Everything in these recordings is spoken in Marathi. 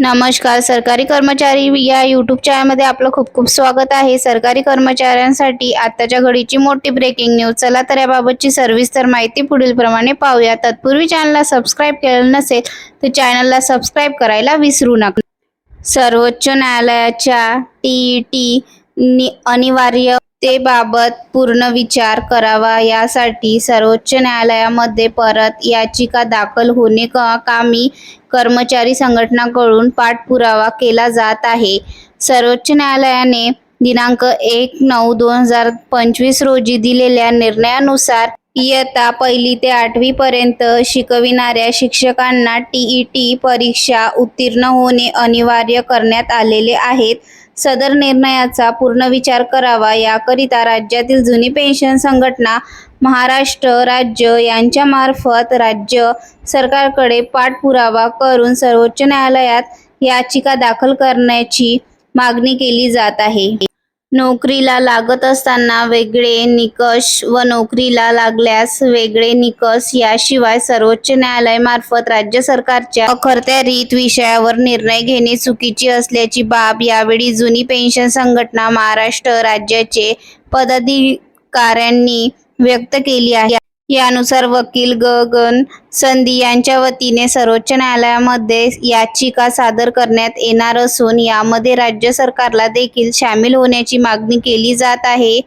नमस्कार सरकारी कर्मचारी या यूट्यूब चॅनलमध्ये आपलं खूप खूप स्वागत आहे. सरकारी कर्मचाऱ्यांसाठी आत्ताच्या घडीची मोठी ब्रेकिंग न्यूज चला तर याबाबतची सविस्तर माहिती पुढील प्रमाणे पाहूया. तत्पूर्वी चॅनलला सबस्क्राईब केलं नसेल तर चॅनलला सबस्क्राईब करायला विसरू नका. सर्वोच्च न्यायालयाच्या टी टी नि अनिवार्यतेबाबत पूर्ण विचार करावा. यासाठी सर्वोच्च न्यायालयामध्ये परत याचिका दाखल होणे का कामी कर्मचारी संघटनाकडून पाठपुरावा केला जात आहे. सर्वोच्च न्यायालयाने दिनांक एक नऊ दोन हजार पंचवीस रोजी दिलेल्या निर्णयानुसार इयत्ता पहिली ते आठवी पर्यंत शिकविणाऱ्या शिक्षकांना टीईटी परीक्षा उत्तीर्ण होणे अनिवार्य करण्यात आलेले आहेत. सदर निर्णयाचा पूर्ण विचार करावा याकरिता राज्यातील जुनी पेन्शन संघटना महाराष्ट्र राज्य यांच्यामार्फत राज्य सरकारकडे पाठपुरावा करून सर्वोच्च न्यायालयात याचिका दाखल करण्याची मागणी केली जात आहे. नोकरीला लागत असताना वेगळे निकष व नोकरीला लागल्यास वेगळे निकष याशिवाय सर्वोच्च न्यायालयामार्फत राज्य सरकारच्या अखर्त्या रीत विषयावर निर्णय घेणे चुकीची असल्याची बाब यावेळी जुनी पेन्शन संघटना महाराष्ट्र राज्याचे पदाधिकाऱ्यांनी व्यक्त केली आहे. यानुसार वकील गगन संधी यांच्या वतीने सर्वोच्च न्यायालयामध्ये याचिका सादर करण्यात येणार असून यामध्ये राज्य सरकारला देखील सामील होण्याची मागणी केली जात आहे.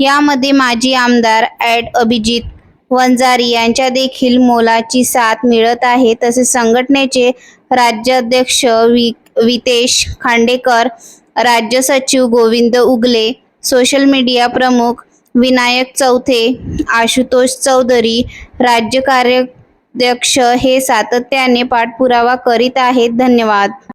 यामध्ये माजी आमदार ॲड अभिजित वंजारी यांच्या देखील मोलाची साथ मिळत आहे. तसेच संघटनेचे राज्याध्यक्ष वि वितेश खांडेकर राज्य सचिव गोविंद उगले सोशल मीडिया प्रमुख विनायक चौथे आशुतोष चौधरी राज्य कार्याध्यक्ष हे सातत्याने पाठपुरावा करीत आहेत. धन्यवाद.